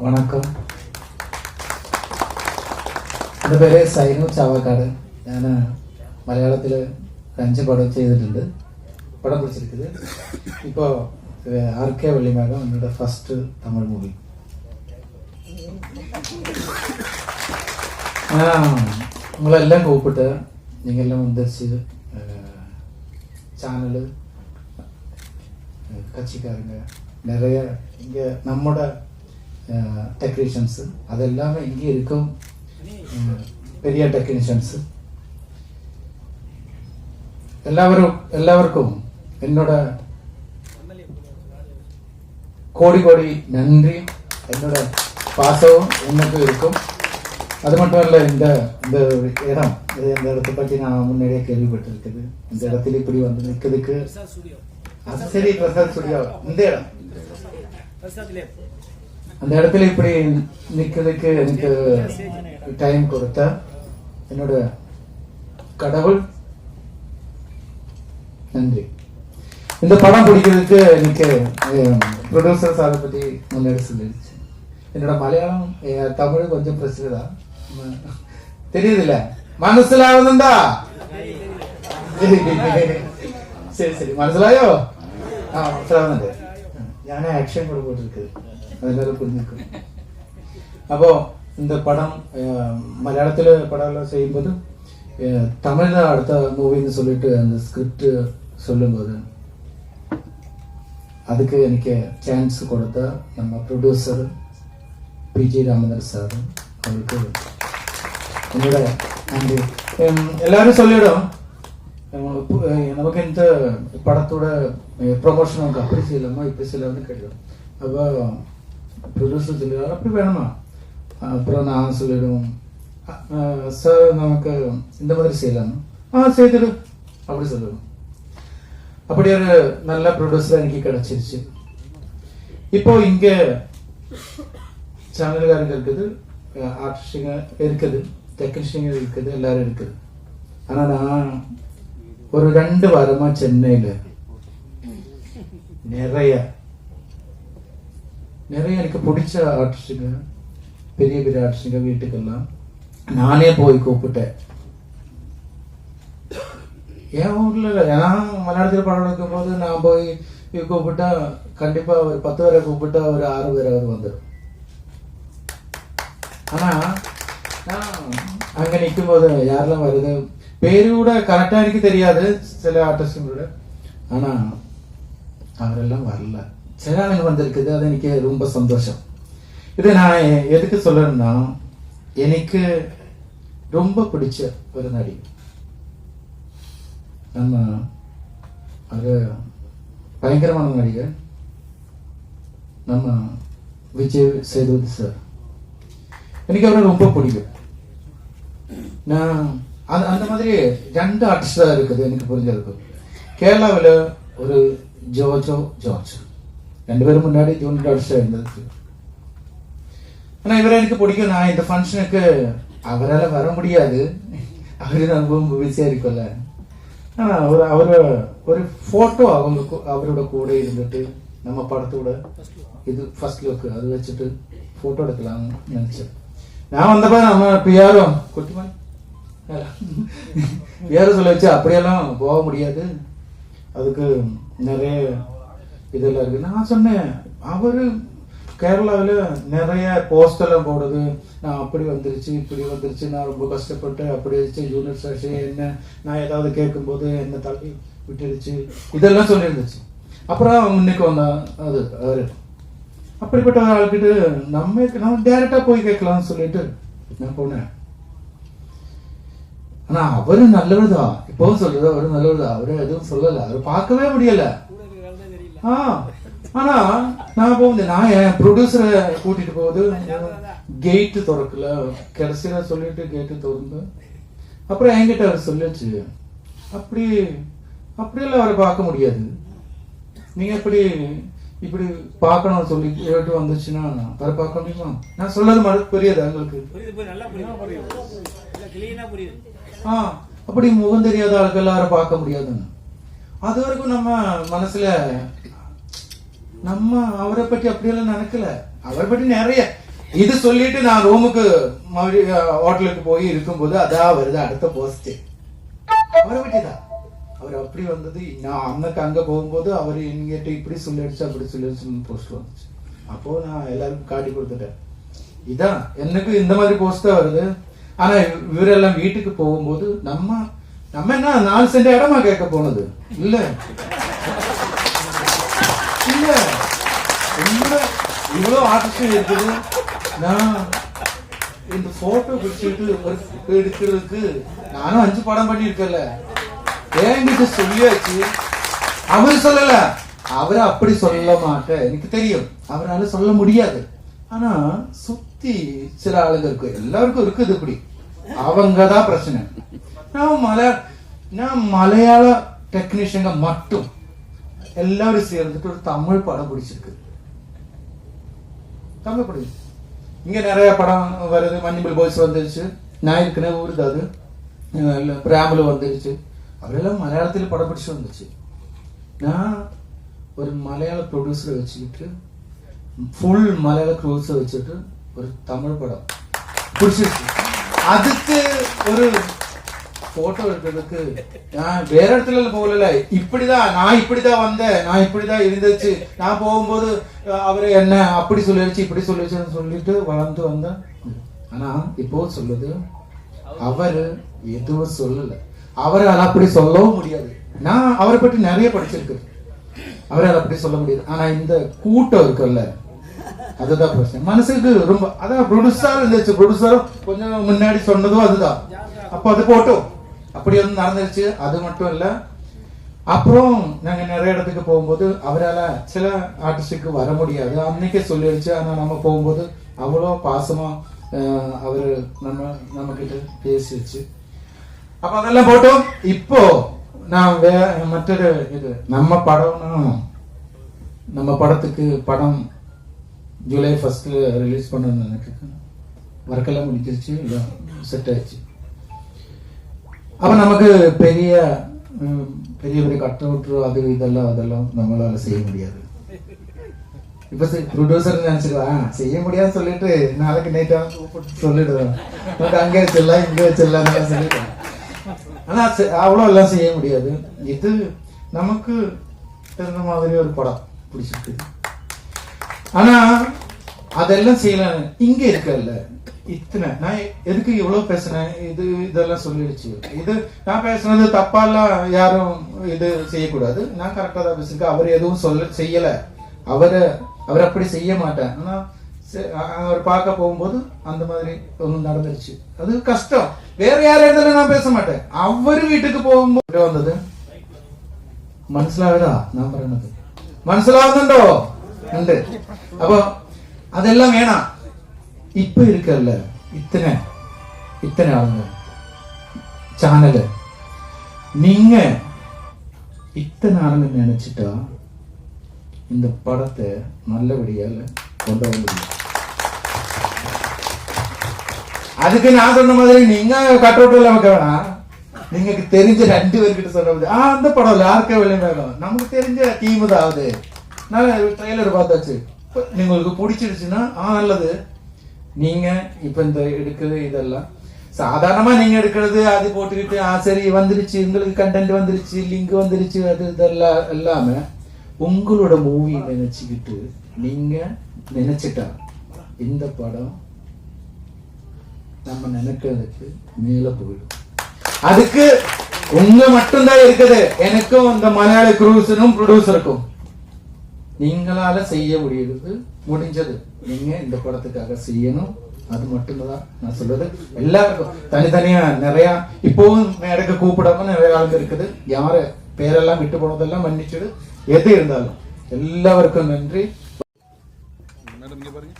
വണക്കം എൻ്റെ പേര് സൈനു ചാവക്കാട് ഞാൻ മലയാളത്തിൽ അഞ്ച് പടം ചെയ്തിട്ടുണ്ട് പടം പിടിച്ചിരിക്കുന്നത് ഇപ്പോൾ ആർ കെ വെള്ളിമേഘം என்னோட ஃபர்ஸ்ட் தமிழ் மூவி உங்களெல்லாம் கூப்பிட்டு நீங்கள் எல்லாம் வந்துருச்சு சேனலு கட்சிக்காரங்க நிறைய இங்கே நம்மோட டெக்னீஷியன்ஸு அது எல்லாமே இங்கே இருக்கும் பெரிய டெக்னீஷியன்ஸு எல்லாரும் எல்லாருக்கும் என்னோட கோடி கோடி நன்றி என்னோட பாசவும் என்னக்கும் இருக்கும் அது மட்டும் இல்ல இந்த இந்த இடம் இது இந்த இடத்தை பற்றி நான் முன்னாடியே கேள்விப்பட்டிருக்குது இந்த இடத்துல இப்படி வந்து நிற்கிறதுக்கு அது சரி பிரசாத் ஸ்டுடியோ இந்த இடம் அந்த இடத்துல இப்படி நிற்கிறதுக்கு எனக்கு டைம் கொடுத்த என்னோட கடவுள் நன்றி இந்த படம் பிடிக்கிறதுக்கு எனக்கு ப்ரொடியூசர் சாரை பற்றி முன்னாடி சொல்லிடுச்சு என்னோட மலையாளம் eh, தமிழ் கொஞ்சம் பிரச்சனை தான் தெரியுதுல்ல മനസ്സിലാവുന്നുണ്ടാ ശരി ശരി മനസ്സിലായോ ആ മനസ്സിലാവുന്നുണ്ട് ഞാൻ ആക്ഷൻ കൂടെ പോയിട്ടിരിക്കുന്നത് அதனால புரிஞ்சுக்கும் அப்போ இந்த படம் மலையாளத்தில் படம்லாம் செய்யும்போது தமிழ் அடுத்த மூவின்னு சொல்லிட்டு அந்த ஸ்கிரிப்ட் சொல்லும்போது அதுக்கு எனக்கு சான்ஸ் கொடுத்த நம்ம ப்ரொடியூசர் பிஜி ராமதர் சார் அவருக்கு என்னோட நன்றி எல்லாரும் சொல்லிடும் நமக்கு இந்த படத்தோட ப்ரொமோஷன் அவங்க அப்படி செய்யலாமா இப்படி செய்யலாம்னு கேட்கலாம் அப்போ ப்ரொடியூசர் சொல்லிடுவார் அப்படி வேணுமா அப்புறம் நான் சொல்லிடுவோம் சார் நமக்கு இந்த மாதிரி செய்யலாம் ஆ செய்திடு அப்படி சொல்லுவோம் அப்படி ஒரு நல்ல ப்ரொடியூசர் எனக்கு கிடைச்சிருச்சு இப்போ இங்க சேனல்காரங்க இருக்குது ஆர்டிஸ்டுங்க இருக்குது டெக்னீஷியங்க இருக்குது எல்லாரும் இருக்குது ஆனா நான் ஒரு ரெண்டு வாரமா சென்னையில நிறைய நிறைய எனக்கு பிடிச்ச ஆர்டிஸ்டுங்க பெரிய பெரிய ஆர்டிஸ்டுங்க வீட்டுக்கெல்லாம். நானே போய் கூப்பிட்டேன். என் ஊர்ல இல்ல நான் மலையாளத்தில் படம் எடுக்கும் போது நான் போய் கூப்பிட்டா கண்டிப்பா ஒரு பத்து பேரை கூப்பிட்டா ஒரு ஆறு பேராவது வந்துடும் ஆனா நான் அங்க நிற்கும் போது யாரெல்லாம் வருது? பேரு கூட கரெக்டா எனக்கு தெரியாது சில ஆர்டிஸ்டுங்களோட கூட ஆனா அவரெல்லாம் வரல. சேனல் வந்திருக்குது. அது எனக்கு ரொம்ப சந்தோஷம். இது நான் எதுக்கு சொல்றேன்னா எனக்கு ரொம்ப பிடிச்ச ஒரு நடிகை நம்ம அது பயங்கரமான நடிகர். நம்ம விஜய் சேதுபதி சார் எனக்கு அவரை ரொம்ப பிடிக்கும். நான் அந்த அந்த மாதிரி ரெண்டு ஆர்டிஸ்ட் தான் இருக்குது எனக்கு புரிஞ்சிருக்கு கேரளாவில் ஒரு ஜோஜோ ஜார்ஜ் ரெண்டு பேரும் முன்னாடி ஜூனியர் ஆர்டிஸ்டாக இருந்தது ஆனா இவரை எனக்கு பிடிக்கும் நான் இந்த ஃபங்க்ஷனுக்கு அவரால் வர முடியாது அவரு ரொம்ப பிஸியா இருக்கும்ல ஆனா அவர் அவர் ஒரு போட்டோ அவங்க அவரோட கூட இருந்துட்டு நம்ம படத்தோட இது ஃபர்ஸ்ட் லுக் அது வச்சுட்டு போட்டோ எடுக்கலாம்னு நினைச்சேன் நான் வந்தப்ப நம்ம பியாரும் குட்டிமா பியாரும் சொல்ல வச்சு அப்படியெல்லாம் போக முடியாது அதுக்கு நிறைய இதெல்லாம் இருக்கு. நான் சொன்னேன் அவரு கேரளாவில் நிறைய போஸ்டெல்லாம் போடுது. நான் அப்படி வந்துருச்சு இப்படி வந்துருச்சு நான் ரொம்ப கஷ்டப்பட்டு அப்படி இருந்துச்சு யூனிட் சாட்சி என்ன நான் ஏதாவது கேட்கும்போது என்ன தள்ளி விட்டுருச்சு இதெல்லாம் சொல்லியிருந்துச்சு. அப்புறம் இன்னைக்கு வந்தான் அது அவர். அப்படிப்பட்ட ஒரு ஆள்கிட்ட நம்ம நம்ம டேரெக்டாக போய் கேட்கலாம்னு சொல்லிட்டு நான் போனேன். ஆனால் அவரு நல்லவர் தான் இப்போவும் சொல்றது அவரு நல்லவர் தான் அவரு எதுவும் சொல்லலை. அவர் பார்க்கவே முடியலை கூட இருக்கிறதா தெரியல ஆ ஆனா நான் போகுது நான் என் ப்ரொடியூசரை கூட்டிட்டு போகுது கேட்டு திறக்கல. கடைசியில சொல்லிட்டு கேட்டு திறந்து. அப்புறம் என்கிட்ட அவர் சொல்லிச்சு அப்படி அப்படியெல்லாம் அவரை பார்க்க முடியாது. நீங்க எப்படி இப்படி பார்க்கணும்னு சொல்லி கேட்டு வந்துச்சுன்னா அவரை பார்க்க முடியுமா? நான் சொல்றது மறு புரியுது புரியுது ஆ அப்படி முகம் தெரியாத ஆளுக்கு எல்லாரும் பார்க்க முடியாதுன்னு. அது வரைக்கும் நம்ம மனசுல நம்ம அவரை பற்றி அப்படியெல்லாம் நினைக்கல. அவரை பற்றி நிறைய. இது சொல்லிட்டு நான் ரூமுக்கு ஹோட்டலுக்கு போய் இருக்கும்போது அதான் வருது அடுத்த போஸ்ட் அவரை பற்றிதான் அவர் அப்படி வந்தது. நான் அன்னைக்கு அங்க போகும்போது அவர் என்கிட்ட இப்படி சொல்லிடுச்சு அப்படி சொல்லிடுச்சு போஸ்ட் வந்துச்சு. அப்போ நான் எல்லாருக்கும் காட்டி கொடுத்துட்டேன். இதான் எனக்கு இந்த மாதிரி போஸ்ட் தான் வருது. ஆனா இவரெல்லாம் வீட்டுக்கு போகும்போது நம்ம நம்ம என்ன நாலு சென்ட் இடமா கேட்க போனது? இல்லை இல்ல ரொம்ப இவ்வளோ ஆர்டிஸ்ட் இருக்குது நான் இந்த போட்டோ பிடிச்சிட்டு ஒரு எடுக்கிறதுக்கு நானும் அஞ்சு படம் பண்ணியிருக்கேன்ல. என்கிட்ட சொல்லியாச்சு? அவர் சொல்லல. அவர் அப்படி சொல்ல மாட்டேன். எனக்கு தெரியும். அவரால சொல்ல முடியாது. ஆனா சுத்தி சில ஆளுங்க இருக்கு. எல்லாருக்கும் இருக்குது இப்படி. அவங்க தான் பிரச்சனை. நான் மலையா நான் மலையாள டெக்னீஷியங்க மட்டும். எல்லாரும் சேர்ந்துட்டு ஒரு தமிழ் படம் பிடிச்சிருக்கு. தமிழ் படம் இங்க நிறைய படம் வருது. மஞ்சள் பாய்ஸ் வந்துருச்சு நான் ஊருது அது. பிராமல வந்துருச்சு. அவரெல்லாம் மலையாளத்தில் படம் பிடிச்சு வந்துச்சு. நான் ஒரு மலையாள ப்ரொடியூசரை வச்சுக்கிட்டு ஃபுல் மலையாள ப்ரொடியூசரை வச்சுட்டு ஒரு தமிழ் படம் பிடிச்சிருச்சு. அதுக்கு ஒரு போட்டோ எடுக்கிறதுக்கு. நான் வேற இடத்துல போகல இப்படிதான் நான் இப்படிதான் வந்தேன். நான் இப்படிதான் இருந்துச்சு. நான் போகும்போது அவரு என்ன அப்படி சொல்லிடுச்சு இப்படி சொல்லிடுச்சுன்னு சொல்லிட்டு வளர்ந்து வந்தேன் ஆனா இப்போ சொல்லுது அவரு எதுவும் சொல்லல. அவரால் அப்படி சொல்லவும் முடியாது. நான் அவரை பற்றி நிறைய படிச்சிருக்கு அவரால் அப்படி சொல்ல முடியாது. ஆனா இந்த கூட்டம் இருக்குல்ல அதுதான் பிரச்சனை. மனசுக்கு ரொம்ப அதான் ப்ரொடியூசர் இருந்துச்சு. ப்ரொடியூசரும் கொஞ்சம் முன்னாடி சொன்னதும் அதுதான். அப்போ அது போட்டோம். அப்படி வந்து நடந்துருச்சு. அது மட்டும் இல்ல அப்புறம் நாங்க நிறைய இடத்துக்கு போகும்போது அவரால சில ஆர்டிஸ்டுக்கு வர முடியாது. அன்னைக்கே சொல்லிடுச்சு ஆனா நம்ம போகும்போது அவ்வளோ பாசமா அவர் அவரு நம்ம நம்ம கிட்ட பேசிடுச்சு அப்ப அதெல்லாம் போட்டோம். இப்போ நான் வே மற்றொரு இது நம்ம படம்னா நம்ம படத்துக்கு படம் ஜூலை ஃபர்ஸ்ட்ல ரிலீஸ் பண்ணணும்னு நினைக்கிறேன். ஒர்க்கெல்லாம் முடிஞ்சிருச்சு செட் ஆயிடுச்சு. அப்ப நமக்கு பெரிய பெரிய பெரிய கட் அது இதெல்லாம் அதெல்லாம் நம்மளால செய்ய முடியாது. இப்ப ப்ரொடியூசர் நினைச்சிருவா செய்ய முடியாதுன்னு சொல்லிட்டு நாளைக்கு நைட்டா கூப்பிட்டு சொல்லிடுவேன். நமக்கு அங்கே வச்சிடலாம் இங்க வச்சிடலாம் சொல்லிட்டேன் ஆனா செ- அவ்வளோ எல்லாம் செய்ய முடியாது. இது நமக்கு தெரிஞ்ச மாதிரி ஒரு படம் பிடிச்சிருக்கு. ஆனா அதெல்லாம் செய்யலாம் இங்க இருக்கல்ல இத்தனை நான் எதுக்கு இவ்வளவு பேசுனேன் இது இதெல்லாம் சொல்லிடுச்சு இது நான் பேசுனது தப்பாலாம் யாரும் இது செய்யக்கூடாது நான் கரெக்டா தான் பேசிருக்கேன் அவர் எதுவும் சொல்ல செய்யல அவரை அவர் அப்படி செய்ய மாட்டேன் ஆனா சே- அ- அவர் பார்க்க போகும்போது அந்த மாதிரி ஒண்ணு நடந்துருச்சு அது கஷ்டம் வேற யார் இடத்துல நான் பேச மாட்டேன் அவர் வீட்டுக்கு போகும்போது வந்தது മനസ്സിലാവതാ ഞാൻ പറയണത് മനസ്സിലാവുന്നുണ്ടോ ഉണ്ട് അപ്പൊ அதெல்லாம் வேணாம். இப்போ இருக்கல்ல இத்தனை இத்தனை ஆளுங்க. சேனலு நீங்க இத்தனை ஆளுங்க நினைச்சிட்டா இந்த படத்தை நல்லபடியால் கொண்டு வர முடியும். அதுக்கு நான் சொன்ன மாதிரி நீங்க கட்டோட்டம் இல்லாம வேணாம். நீங்க தெரிஞ்ச ரெண்டு பேர்கிட்ட சொல்றது ஆ அந்த படம் யாருக்கே வெளியே நமக்கு தெரிஞ்ச டீம் தான் ஆகுது நான் ட்ரெய்லர் பார்த்தாச்சு. உங்களுக்கு பிடிச்சிருச்சுன்னா ஆ நல்லது. நீங்க இப்ப இந்த எடுக்கிறது இதெல்லாம். சாதாரணமா நீங்க எடுக்கிறது அது போட்டுக்கிட்டு ஆ சரி வந்துருச்சு உங்களுக்கு கண்டென்ட் வந்துருச்சு லிங்க் வந்துருச்சு அது இதெல்லாம் எல்லாமே உங்களோட மூவி நினைச்சுக்கிட்டு நீங்க நினைச்சிட்டா இந்த படம் நம்ம நினைக்கிறதுக்கு மேல போயிடும். அதுக்கு உங்க மட்டும்தான் இருக்குது. எனக்கும் இந்த மலையாள குரூசனும் ப்ரொடியூசருக்கும் நீங்களால செய்ய முடியுது முடிஞ்சது. நீங்க இந்த படத்துக்காக செய்யணும். அது மட்டும்தான் நான் சொல்றது. எல்லாருக்கும் தனித்தனியா நிறைய இப்போவும் மேடைக்கு கூப்பிடாம நிறைய ஆளுங்க இருக்குது. யார பேரெல்லாம் விட்டு போனதெல்லாம் மன்னிச்சிடு. எது இருந்தாலும். எல்லாருக்கும் நன்றி. மேடம் இங்க பாருங்க.